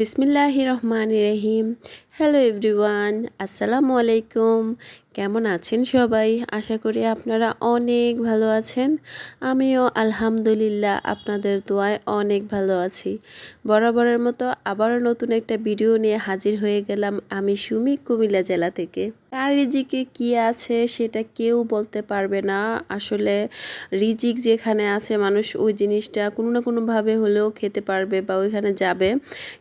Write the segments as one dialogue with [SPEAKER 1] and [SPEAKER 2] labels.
[SPEAKER 1] বিসমিল্লাহ রহমান রহিম। Hello everyone আসসালামু আলাইকুম। কেমন আছেন সবাই? আশা করি আপনারা অনেক ভালো আছেন। আমিও আলহামদুলিল্লাহ আপনাদের দোয়ায় অনেক ভালো আছি। বরাবরের মতো আবারও নতুন একটা ভিডিও নিয়ে হাজির হয়ে গেলাম আমি সুমি কুমিল্লা জেলা থেকে। কার রিজিকে কি আছে সেটা কেউ বলতে পারবে না। আসলে রিজিক যেখানে আছে মানুষ ওই জিনিসটা কোনো না কোনোভাবে হলেও খেতে পারবে বা ওইখানে যাবে।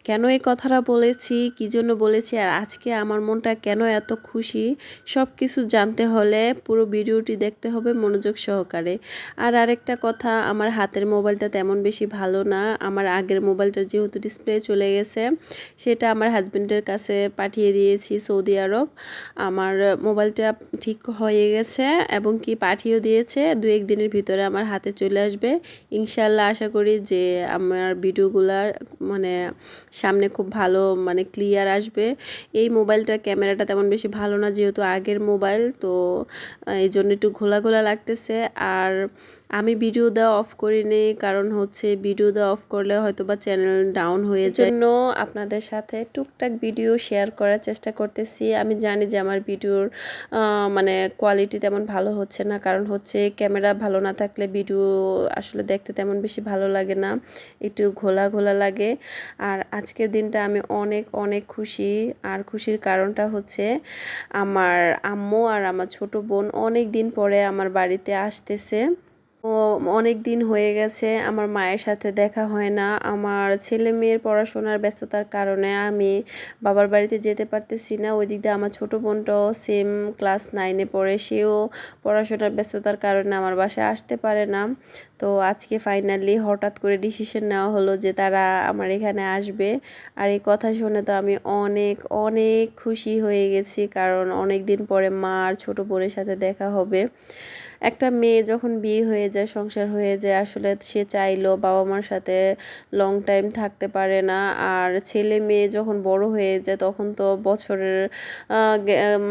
[SPEAKER 1] কেন এই কথাটা বলেছি? কী জন্য বলেছি? আর আজকে আমার মনটা কেন এত খুশি? সব কিছু জানতে হলে পুরো ভিডিওটি দেখতে হবে মনোযোগ সহকারে। আর আরেকটা কথা, আমার হাতের মোবাইলটা তেমন বেশি ভালো না। আমার আগের মোবাইলটা যেহেতু ডিসপ্লে চলে গেছে, সেটা আমার হাজব্যান্ডের কাছে পাঠিয়ে দিয়েছি সৌদি আরব। আমার মোবাইলটা ঠিক হয়ে গেছে এবং কি পাঠিয়েও দিয়েছে দু এক দিনের ভিতরে আমার হাতে চলে আসবে। ইনশাল্লাহ আশা করি যে আমার ভিডিওগুলা মানে সামনে খুব ভালো মানে ক্লিয়ার আসবে। এই মোবাইলটার ক্যামেরাটা তেমন বেশি ভালো না, যেহেতু আগের মোবাইল তো এই জন্য একটু ঘোলা ঘোলা লাগতেছে। আর আমি ভিডিও দেওয়া অফ করি করিনি কারণ হচ্ছে ভিডিও দেওয়া অফ করলে হয়তো বা চ্যানেল ডাউন হয়ে যায়। জন্য আপনাদের সাথে টুকটাক ভিডিও শেয়ার করার চেষ্টা করতেছি। আমি জানি যে আমার ভিডিওর মানে কোয়ালিটি তেমন ভালো হচ্ছে না, কারণ হচ্ছে ক্যামেরা ভালো না থাকলে ভিডিও আসলে দেখতে তেমন বেশি ভালো লাগে না, একটু ঘোলা ঘোলা লাগে। আর আজকের দিনটা আমি অনেক অনেক খুশি। আর খুশির কারণটা হচ্ছে আমার আম্মু আর আমার ছোট বোন অনেক দিন পরে আমার বাড়িতে আসতেছে। ও অনেক দিন হয়ে গেছে, আমার মায়ের সাথে দেখা হয় না। আমার ছেলে মেয়ের পড়াশোনার ব্যস্ততার কারণে আমি বাবার বাড়িতে যেতে পারতেছি না। ওই দিক দিয়ে আমার ছোটো বোনটাও সেম ক্লাস নাইনে পড়ে, সেও পড়াশোনার ব্যস্ততার কারণে আমার বাসায় আসতে পারে না। তো আজকে ফাইনালি হঠাৎ করে ডিসিশন নেওয়া হলো যে তারা আমার এখানে আসবে। আর এই কথা শুনে তো আমি অনেক অনেক খুশি হয়ে গেছি, কারণ অনেক দিন পরে মা আর ছোটো বোনের সাথে দেখা হবে। একটা মেয়ে যখন বিয়ে হয়ে যায়, সংসার হয়ে যায়, আসলে সে চাইলো বাবা মার সাথে লং টাইম থাকতে পারে না। আর ছেলে মেয়ে যখন বড় হয়ে যায়, তখন তো বছরের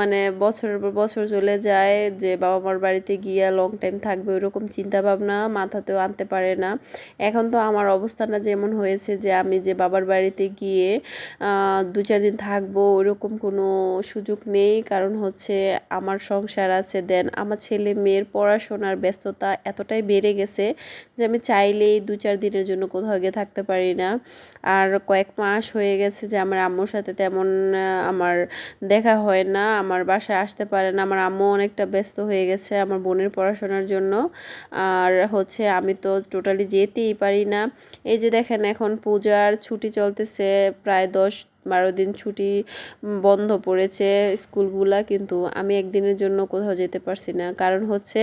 [SPEAKER 1] মানে বছরের পর বছর চলে যায় যে বাবা মার বাড়িতে গিয়ে লং টাইম থাকবে, ওইরকম চিন্তাভাবনা মাথাতেও আনতে পারে না। এখন তো আমার অবস্থাটা যেমন হয়েছে যে আমি যে বাবার বাড়িতে গিয়ে দু চার দিন থাকব ওইরকম কোনো সুযোগ নেই। কারণ হচ্ছে আমার সংসার আছে, দেন আমার ছেলে মেয়ের পড়াশোনার ব্যস্ততা এতটাই বেড়ে গেছে যে আমি চাইলেই দু চার দিনের জন্য কোথাও গিয়ে থাকতে পারি না। আর কয়েক মাস হয়ে গেছে যে আমার আম্মুর সাথে তেমন আমার দেখা হয় না, আমার বাসায় আসতে পারে না। আমার আম্মু অনেকটা ব্যস্ত হয়ে গেছে আমার বোনের পড়াশোনার জন্য। আর হচ্ছে আমি তো টোটালি যেতেই পারি না। এই যে দেখেন এখন পূজার ছুটি চলতেছে, প্রায় দশ বারো দিন ছুটি বন্ধ পড়েছে স্কুলগুলা, কিন্তু আমি একদিনের জন্য কোথাও যেতে পারছি না। কারণ হচ্ছে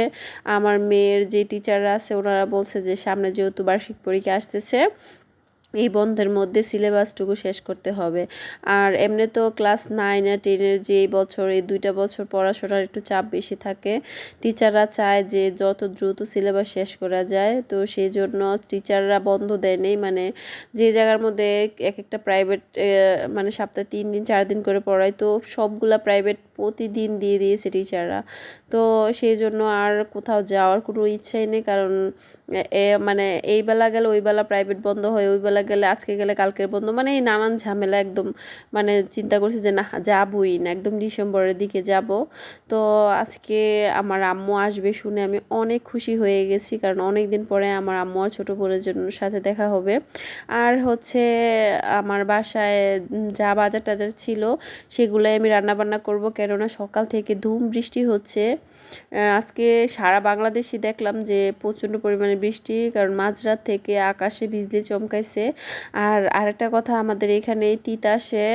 [SPEAKER 1] আমার মেয়ের যে টিচাররা আছে, ওনারা বলছে যে সামনে যেহেতু বার্ষিক পরীক্ষা আসতেছে এই বন্ধের মধ্যে সিলেবাসটুকু শেষ করতে হবে। আর এমনি তো ক্লাস নাইন আর টেনের যে এই বছর, এই দুইটা বছর পড়াশোনার একটু চাপ বেশি থাকে। টিচাররা চায় যে যত দ্রুত সিলেবাস শেষ করা যায়। তো সেই জন্য টিচাররা বন্ধ দেয়নি মানে যে জায়গার মধ্যে এক একটা প্রাইভেট মানে সপ্তাহে তিন দিন, চার দিন করে পড়ায়, তো সবগুলা প্রাইভেট প্রতিদিন দিয়ে দিয়েছে টিচাররা। তো সেই জন্য আর কোথাও যাওয়ার কোনো ইচ্ছাই নেই। কারণ এ মানে এই বেলা গেলে ওই বেলা প্রাইভেট বন্ধ হয়, ওই বেলা গেলে আজকে গেলে কালকের বন্ধ মানে এই নানান ঝামেলা একদম মানে চিন্তা করছি যে না, যাবই না, একদম ডিসেম্বরের দিকে যাব। তো আজকে আমার আম্মু আসবে শুনে আমি অনেক খুশি হয়ে গেছি, কারণ অনেক দিন পরে আমার আম্মু আর ছোটো বোনের জন্য সাথে দেখা হবে। আর হচ্ছে আমার বাসায় যা বাজার টাজার ছিল, সেগুলোই আমি রান্নাবান্না করব, কেননা সকাল থেকে ধুম বৃষ্টি হচ্ছে। আজকে সারা বাংলাদেশই দেখলাম যে প্রচণ্ড পরিমাণে বৃষ্টি, কারণ মাঝরাত থেকে আকাশে বিজলি চমকাইছে। আর আরেকটা কথা আমাদের এখানে তিতাসে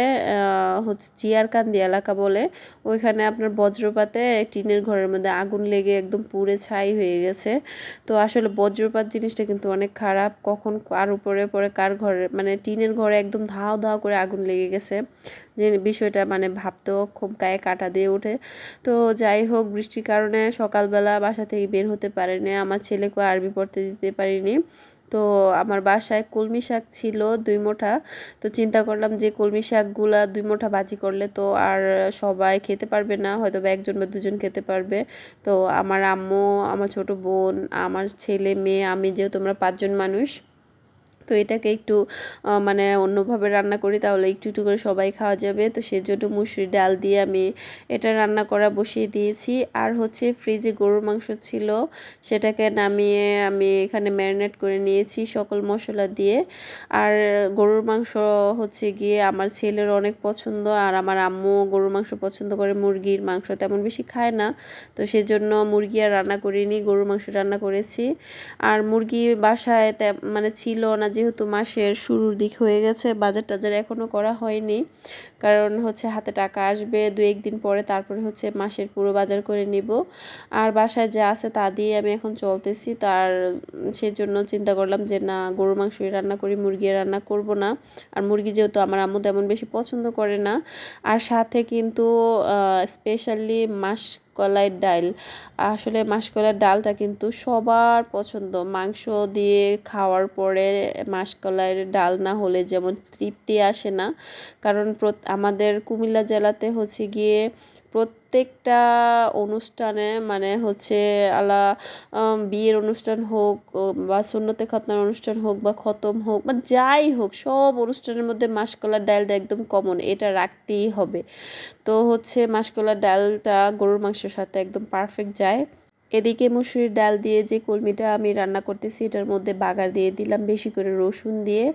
[SPEAKER 1] হচ্ছে চিয়ারকান্দি এলাকা বলে, ওইখানে আপনার বজ্রপাতে টিনের ঘরের মধ্যে আগুন লেগে একদম পুড়ে ছাই হয়ে গেছে। তো আসলে বজ্রপাত জিনিসটা কিন্তু অনেক খারাপ। কখন কার উপরে পরে কার ঘরে মানে টিনের ঘরে একদম ধাও ধাও করে আগুন লেগে গেছে। যে বিষয়টা মানে ভাবতেও খুব গায়ে কাটা দিয়ে ওঠে। তো যাই হোক, বৃষ্টির কারণে সকালবেলা বাসা থেকে বের হতে পারেনি। আমার ছেলেকে আরবি পড়তে দিতে পারিনি। তো আমার বাসায় কলমি শাক ছিল দুই মোঠা। তো চিন্তা করলাম যে কলমি শাকগুলা দুই মোঠা ভাজি করলে তো আর সবাই খেতে পারবে না হয়তো বা একজন বা দুজন খেতে পারবে। তো আমার আম্মু, আমার ছোট বোন, আমার ছেলে, মেয়ে, আমি যেহেতু আমরা পাঁচজন মানুষ তো এটাকে একটু মানে অন্যভাবে রান্না করি, তাহলে একটু একটু করে সবাই খাওয়া যাবে। তো সেজন্য মুসুরি ডাল দিয়ে আমি এটা রান্না করা বসিয়ে দিয়েছি। আর হচ্ছে ফ্রিজে গরুর মাংস ছিল, সেটাকে নামিয়ে আমি এখানে ম্যারিনেট করে নিয়েছি সকল মশলা দিয়ে। আর গরুর মাংস হচ্ছে গিয়ে আমার ছেলের অনেক পছন্দ, আর আমার আম্মু গরুর মাংস পছন্দ করে, মুরগির মাংস তেমন বেশি খায় না। তো সেজন্য মুরগি আর রান্না করিনি, গরুর মাংস রান্না করেছি। আর মুরগি বাসায় মানে ছিল না যেহেতু মাসের শুরুর দিক হয়ে গেছে, বাজার টাজার এখনও করা হয়নি। কারণ হচ্ছে হাতে টাকা আসবে দু একদিন পরে তারপরে হচ্ছে মাসের পুরো বাজার করে নিব। আর বাসায় যা আছে তা দিয়ে আমি এখন চলতেছি। তার সেজন্য চিন্তা করলাম যে, না, গরুর মাংসই রান্না করি, মুরগি রান্না করব না। আর মুরগি যেহেতু আমার আম্মু তেমন বেশি পছন্দ করে না। আর সাথে কিন্তু স্পেশালি মাস কলাই ডাল। আসলে মাসকলাইয়ের ডালটা কিন্তু সবার পছন্দ। মাংস দিয়ে খাওয়ার পরে মাসকলাইয়ের ডাল না হলে যেমন তৃপ্তি আসে না। কারণ আমাদের কুমিল্লা জেলাতে হচ্ছে গিয়ে প্রত্যেকটা অনুষ্ঠানে মানে হচ্ছে আলা বিয়ের অনুষ্ঠান হোক বা সুন্নতে খতনার অনুষ্ঠান হোক, বা খতম হোক, বা যাই হোক, সব অনুষ্ঠানের মধ্যে মাসকলার ডালটা একদম কমন এটা রাখতেই হবে। তো হচ্ছে মাসকলার ডালটা গরুর মাংসের সাথে একদম পারফেক্ট যায়। এদিকে মুসুরির ডাল দিয়ে যে কলমিটা আমি রান্না করতেছি, এটার মধ্যে বাগার দিয়ে দিলাম, বেশি করে রসুন দিয়ে।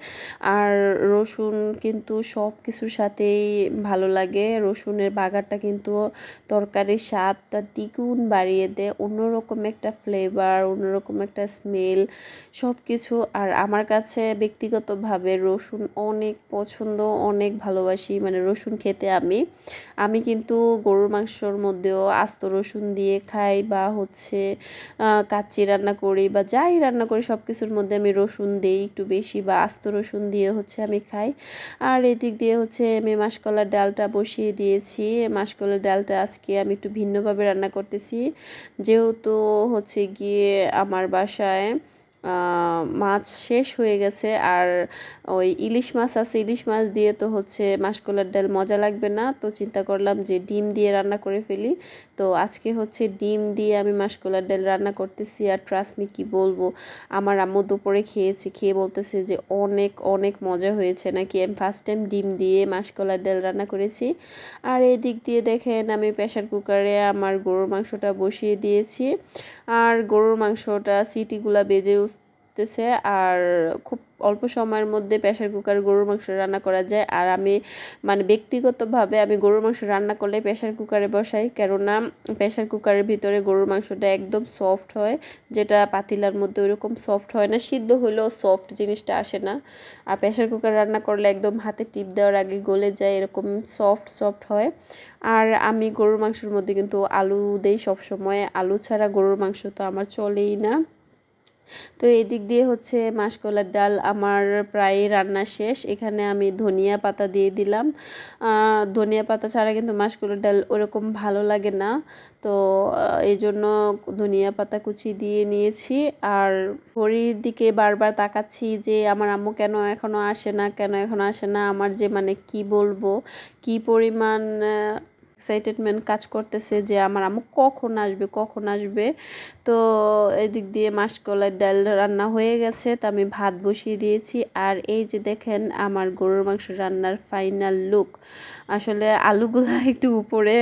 [SPEAKER 1] আর রসুন কিন্তু সব কিছুর সাথেই ভালো লাগে। রসুনের বাগারটা কিন্তু তরকারির স্বাদটা দ্বিগুণ বাড়িয়ে দেয়, অন্যরকম একটা ফ্লেভার অন্যরকম একটা স্মেল সব কিছু আর আমার কাছে ব্যক্তিগতভাবে রসুন অনেক পছন্দ, অনেক ভালোবাসি মানে রসুন খেতে আমি। আমি কিন্তু গরুর মাংসর মধ্যেও আস্ত রসুন দিয়ে খাই বা হচ্ছে আহ, কাচ্চি রান্না করি বা যাই রান্না করি সব কিছুর মধ্যে আমি রসুন দিই একটু বেশি বা আস্ত রসুন দিয়ে হচ্ছে আমি খাই। আর এদিক দিয়ে হচ্ছে আমি মাসকলার ডালটা বসিয়ে দিয়েছি। মাসকলার ডালটা আজকে আমি একটু ভিন্নভাবে রান্না করতেছি। যেহেতু হচ্ছে গিয়ে আমার বাসায় মাছ শেষ হয়ে গেছে। আর ওই ইলিশ মাছ আছে, ইলিশ মাছ দিয়ে তো হচ্ছে মাসকলার ডাল মজা লাগবে না। তো চিন্তা করলাম যে ডিম দিয়ে রান্না করে ফেলি। তো আজকে হচ্ছে ডিম দিয়ে আমি মাসকলার ডাল রান্না করতেছি। আর ট্রাস্ট মি কি বলব? আমার আম্মু দুপুরে খেয়েছে, খেয়ে বলতেছে যে অনেক অনেক মজা হয়েছে। নাকি আমি ফার্স্ট টাইম ডিম দিয়ে মাসকলার ডাল রান্না করেছি। আর এই দিক দিয়ে দেখেন, আমি প্রেশার কুকারে আমার গরুর মাংসটা বসিয়ে দিয়েছি। আর গরুর মাংসটা সিটিগুলা বেজে উঠতেছে আর খুব অল্প সময়ের মধ্যে প্রেশার কুকার গরুর মাংস রান্না করা যায়। আর আমি মানে ব্যক্তিগতভাবে আমি গরুর মাংস রান্না করলে প্রেশার কুকারে বসাই। কেননা প্রেশার কুকারের ভিতরে গরুর মাংসটা একদম সফট হয়। যেটা পাতিলার মধ্যে ওইরকম সফট হয় না। সিদ্ধ হলেও সফট জিনিসটা আসে না। আর প্রেশার কুকার রান্না করলে একদম হাতে টিপ দেওয়ার আগে গলে যায়, এরকম সফট সফট হয়। আর আমি গরুর মাংসের মধ্যে কিন্তু আলু দেই সবসময়। আলু ছাড়া গরুর মাংস তো আমার চলেই না। তো এদিক দিয়ে হচ্ছে মাসকলার ডাল আমার প্রায় রান্না শেষ। এখানে আমি ধনিয়া পাতা দিয়ে দিলাম। ধনিয়া পাতা ছাড়া কিন্তু মাসকলার ডাল ওরকম ভালো লাগে না। তো এই জন্য ধনিয়া পাতা কুচি দিয়ে নিয়েছি। আর ঘড়ির দিকে বারবার তাকাচ্ছি যে আমার আম্মু কেন এখনও আসে না, কেন এখনও আসে না? আমার যে মানে কি বলব? কি পরিমাণ এক্সাইটেডমেন্ট কাজ করতেছে যে আমার আম্মু কখন আসবে কখন আসবে? তো এদিক দিয়ে মাসকলাইয়ের ডাল রান্না হয়ে গেছে, তো আমি ভাত বসিয়ে দিয়েছি। আর এই যে দেখেন আমার গরুর মাংস রান্নার ফাইনাল লুক আসলে আলুগুলো একটু উপরে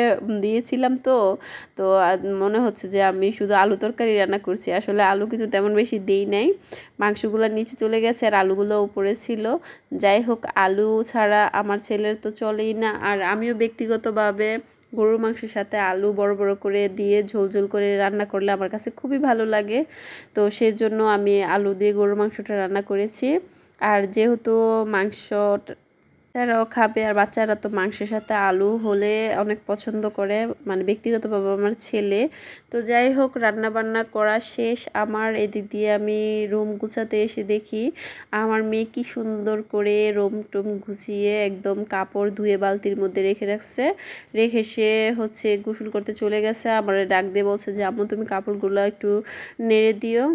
[SPEAKER 1] দিয়েছিলাম তো তো মনে হচ্ছে যে আমি শুধু আলু তরকারি রান্না করছি। আসলে আলু কিন্তু তেমন বেশি দিই নাই। মাংসগুলো নিচে চলে গেছে আর আলুগুলো উপরে ছিল। যাই হোক, আলু ছাড়া আমার ছেলের তো চলেই না। আর আমিও ব্যক্তিগতভাবে গরুর মাংসের সাথে আলু বড় বড় করে দিয়ে ঝোল ঝোল করে রান্না করলে আমার কাছে খুবই ভালো লাগে। তো সেই জন্য আমি আলু দিয়ে গরুর মাংসটা রান্না করেছি। আর যেহেতু মাংস বাচ্চারাও খাবে আর বাচ্চারা তো মাংসের সাথে আলু হলে অনেক পছন্দ করে মানে ব্যক্তিগতভাবে আমার ছেলে। তো যাই হোক রান্না বান্না করা শেষ। আমার এদিক দিয়ে আমি রুম গুছাতে এসে দেখি আমার মেয়ে কি সুন্দর করে রুম টুম গুছিয়ে একদম কাপড় ধুয়ে বালতির মধ্যে রেখে রাখছে। রেখে সে হচ্ছে গোসল করতে চলে গেছে। আমার ডাক দিয়ে বলছে যে, আম্মু, তুমি কাপড়গুলো একটু নেড়ে দিও।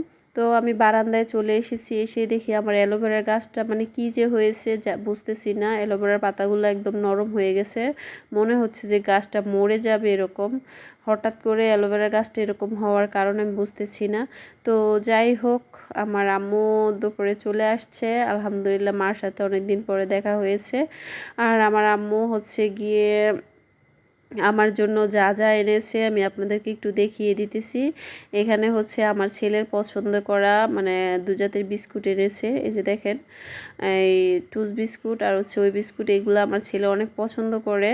[SPEAKER 1] তো আমি বারান্দায় চলে এসেছি, এসে দেখি আমার অ্যালোভেরার গাছটা মানে কি যে হয়েছে যা বুঝতেছি না। অ্যালোভেরার পাতাগুলো একদম নরম হয়ে গেছে। মনে হচ্ছে যে গাছটা মরে যাবে এরকম। হঠাৎ করে অ্যালোভেরা গাছটা এরকম হওয়ার কারণ আমি বুঝতেছি না। তো যাই হোক, আমার আম্মু দুপুরে চলে আসছে। আলহামদুলিল্লাহ মার সাথে অনেক দিন পরে দেখা হয়েছে। আর আমার আম্মু হচ্ছে গিয়ে আমার জন্য যা যা এনেছে আমি আপনাদেরকে একটু দেখিয়ে দিতেছি। এখানে হচ্ছে আমার ছেলের পছন্দ করা মানে দু জাতের বিস্কুট এনেছে, এই যে দেখেন। এই টুস বিস্কুট আর হচ্ছে ওই বিস্কুট, এগুলো আমার ছেলে অনেক পছন্দ করে।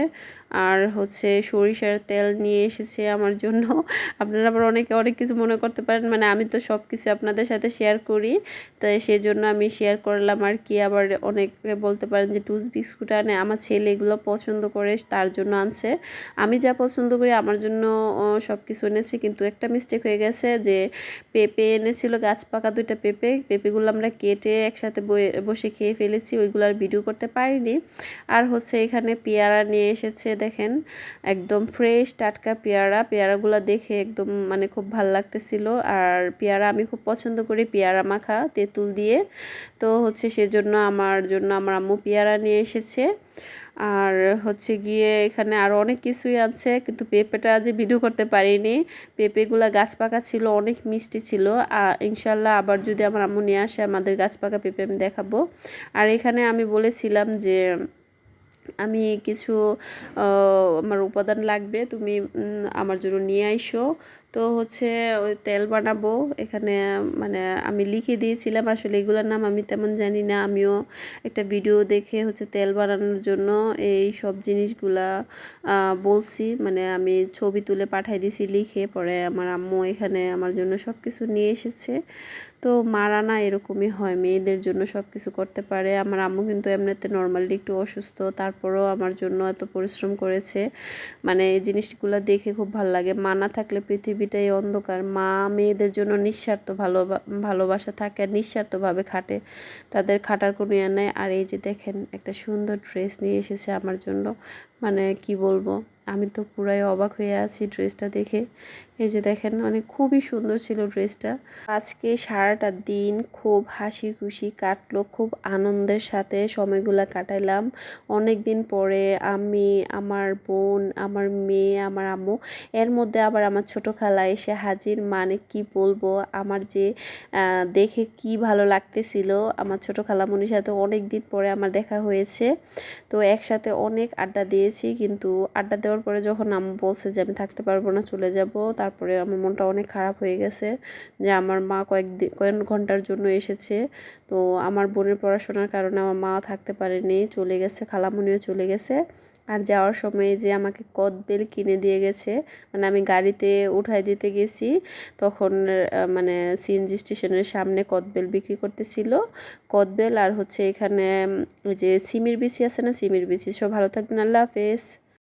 [SPEAKER 1] আর হচ্ছে সরিষার তেল নিয়ে এসেছে আমার জন্য। আপনারা আবার অনেকে অনেক কিছু মনে করতে পারেন মানে আমি তো সব কিছু আপনাদের সাথে শেয়ার করি। তাই সেই জন্য আমি শেয়ার করলাম আর কি। আবার অনেকে বলতে পারেন যে টুস বিস্কুট আনে, আমার ছেলে এগুলো পছন্দ করে, তার জন্য আনছে। আমি যা পছন্দ করি আমার জন্য সব কিছু এনেছি। কিন্তু একটা মিস্টেক হয়ে গেছে যে, পেঁপে এনেছিল, গাছ পাকা দুইটা পেঁপে। পেঁপেগুলো আমরা কেটে একসাথে বসে খেয়ে ফেলেছি, ওইগুলো আর ভিডিও করতে পারিনি। আর হচ্ছে এখানে পেয়ারা নিয়ে এসেছে, দেখেন। একদম ফ্রেশ টাটকা পেয়ারা। পেয়ারাগুলো দেখে একদম মানে খুব ভালো লাগতেছিল। আর পেয়ারা আমি খুব পছন্দ করি, পেয়ারা মাখা, তেঁতুল দিয়ে। তো হচ্ছে সেজন্য আমার জন্য আমার আম্মু পেয়ারা নিয়ে এসেছে। আর হচ্ছে গিয়ে এখানে আরও অনেক কিছুই আছে, কিন্তু পেঁপেটা যে ভিডিও করতে পারিনি, পেঁপেগুলা গাছ পাকা ছিল, অনেক মিষ্টি ছিল। ইনশাল্লাহ আবার যদি আমার আম্মু নিয়ে আসে, আমাদের গাছ পাকা পেঁপে আমি দেখাবো। আর এখানে আমি বলেছিলাম যে, আমি কিছু আমার উপাদান লাগবে, তুমি আমার জন্য নিয়ে আইসো। তো হচ্ছে ওই তেল বানাবো। এখানে মানে আমি লিখে দিয়েছিলাম, আসলে এগুলোর নাম আমি তেমন জানি না। আমিও একটা ভিডিও দেখে হচ্ছে তেল বানানোর জন্য এই সব জিনিসগুলা বলছি। মানে আমি ছবি তুলে পাঠাই দিয়েছি লিখে, পরে আমার আম্মু এখানে আমার জন্য সব কিছু নিয়ে এসেছে। তো মারা না এরকমই হয়। মেয়েদের জন্য সব কিছু করতে পারে। আমার আম্মু কিন্তু এমনিতে নর্মালি একটু অসুস্থ। তারপরেও আমার জন্য এত পরিশ্রম করেছে। মানে এই জিনিসগুলো দেখে খুব ভালো লাগে। মা না থাকলে পৃথিবীটাই অন্ধকার। মা মেয়েদের জন্য নিঃস্বার্থ ভালো ভালোবাসা থাকে আর নিঃস্বার্থভাবে খাটে। তাদের খাটার কোনো ইয়ে নেই। আর এই যে দেখেন, একটা সুন্দর ড্রেস নিয়ে এসেছে আমার জন্য। মানে কি বলব? আমি তো পুরাই অবাক হয়ে আছি ড্রেসটা দেখে। এই যে দেখেন অনেক খুবই সুন্দর ছিল ড্রেসটা। আজকে সারাটা দিন খুব হাসি খুশি কাটলো, খুব আনন্দের সাথে সময়গুলো কাটাইলাম। অনেক দিন পরে আমি, আমার বোন, আমার মেয়ে, আমার আম্মু, এর মধ্যে আবার আমার ছোট খালা এসে হাজির। মানে কি বলব, আমার যে দেখে কি ভালো লাগতেছিল, আমার ছোট খালামনির সাথে অনেক দিন পরে আমার দেখা হয়েছে। তো একসাথে অনেক আড্ডা দিয়েছি, কিন্তু আড্ডা দেওয়ার পরে যখন আম্মু বলছে যে, আমি থাকতে পারব না, চলে যাব তারপরে আমার মনটা অনেক খারাপ হয়ে গেছে যে আমার মা কয়েকদিন, কয়েক ঘণ্টার জন্য এসেছে। তো আমার বোনের পড়াশোনার কারণে আমার মা থাকতে পারেনি, চলে গেছে, খালামুনিও চলে গেছে। আর যাওয়ার সময় যে আমাকে কদবেল কিনে দিয়ে গেছে মানে আমি গাড়িতে উঠাই দিতে গেছি, তখন মানে সিএনজি স্টেশনের সামনে কদবেল বিক্রি করতেছিল। কদবেল আর হচ্ছে এখানে যে সিমির বিচি আছে না, সিমির বিচি। সব ভালো থাকবেন, আল্লাহ হাফেজ।